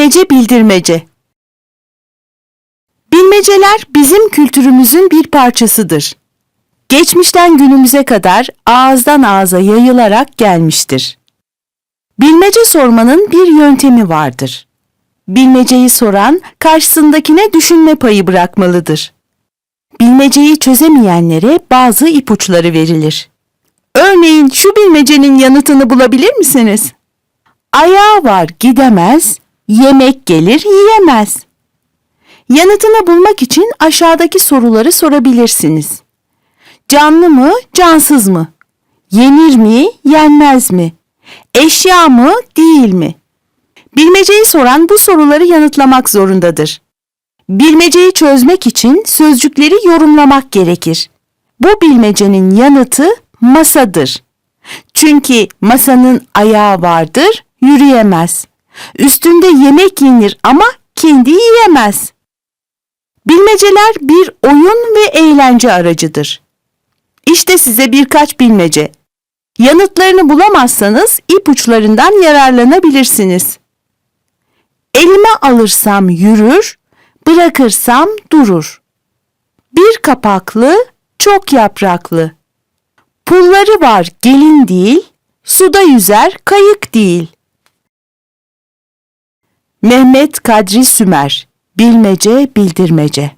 Bilmece bildirmece. Bilmeceler bizim kültürümüzün bir parçasıdır. Geçmişten günümüze kadar ağızdan ağza yayılarak gelmiştir. Bilmece sormanın bir yöntemi vardır. Bilmeceyi soran karşısındakine düşünme payı bırakmalıdır. Bilmeceyi çözemeyenlere bazı ipuçları verilir. Örneğin şu bilmecenin yanıtını bulabilir misiniz? Ayağı var gidemez, yemek gelir yiyemez. Yanıtını bulmak için aşağıdaki soruları sorabilirsiniz. Canlı mı, cansız mı? Yenir mi, yenmez mi? Eşya mı, değil mi? Bilmeceyi soran bu soruları yanıtlamak zorundadır. Bilmeceyi çözmek için sözcükleri yorumlamak gerekir. Bu bilmecenin yanıtı masadır. Çünkü masanın ayağı vardır, yürüyemez. Üstünde yemek yenir ama kendi yiyemez. Bilmeceler bir oyun ve eğlence aracıdır. İşte size birkaç bilmece. Yanıtlarını bulamazsanız ipuçlarından yararlanabilirsiniz. Elime alırsam yürür, bırakırsam durur. Bir kapaklı, çok yapraklı. Pulları var gelin değil, suda yüzer kayık değil. Mehmet Kadri Sümer. Bilmece Bildirmece